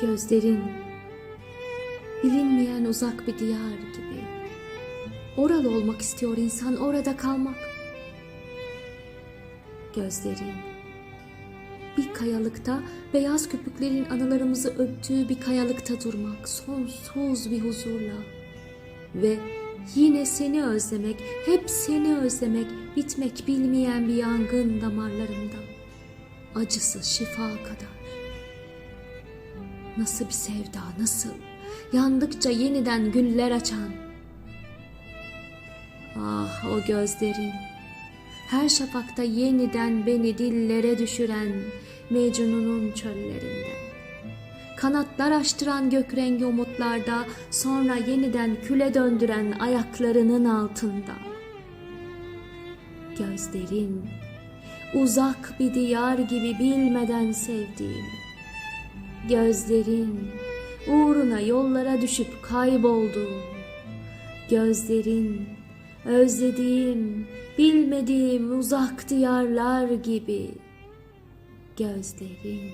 Gözlerin bilinmeyen uzak bir diyar gibi. Oralı olmak istiyor insan, orada kalmak. Gözlerin bir kayalıkta beyaz köpüklerin anılarımızı öptüğü bir kayalıkta durmak sonsuz bir huzurla ve yine seni özlemek, hep seni özlemek, bitmek bilmeyen bir yangın damarlarımda. Acısı şifa kadar. Nasıl bir sevda, nasıl? Yandıkça yeniden güller açan. Ah o gözlerin. Her şafakta yeniden beni dillere düşüren Mecnun'un çöllerinde. Kanatlar açtıran gökrengi umutlarda sonra yeniden küle döndüren ayaklarının altında. Gözlerin uzak bir diyar gibi bilmeden sevdiğim. Gözlerin uğruna yollara düşüp kaybolduğum. Gözlerin özlediğim, bilmediğim uzak diyarlar gibi. Gözlerin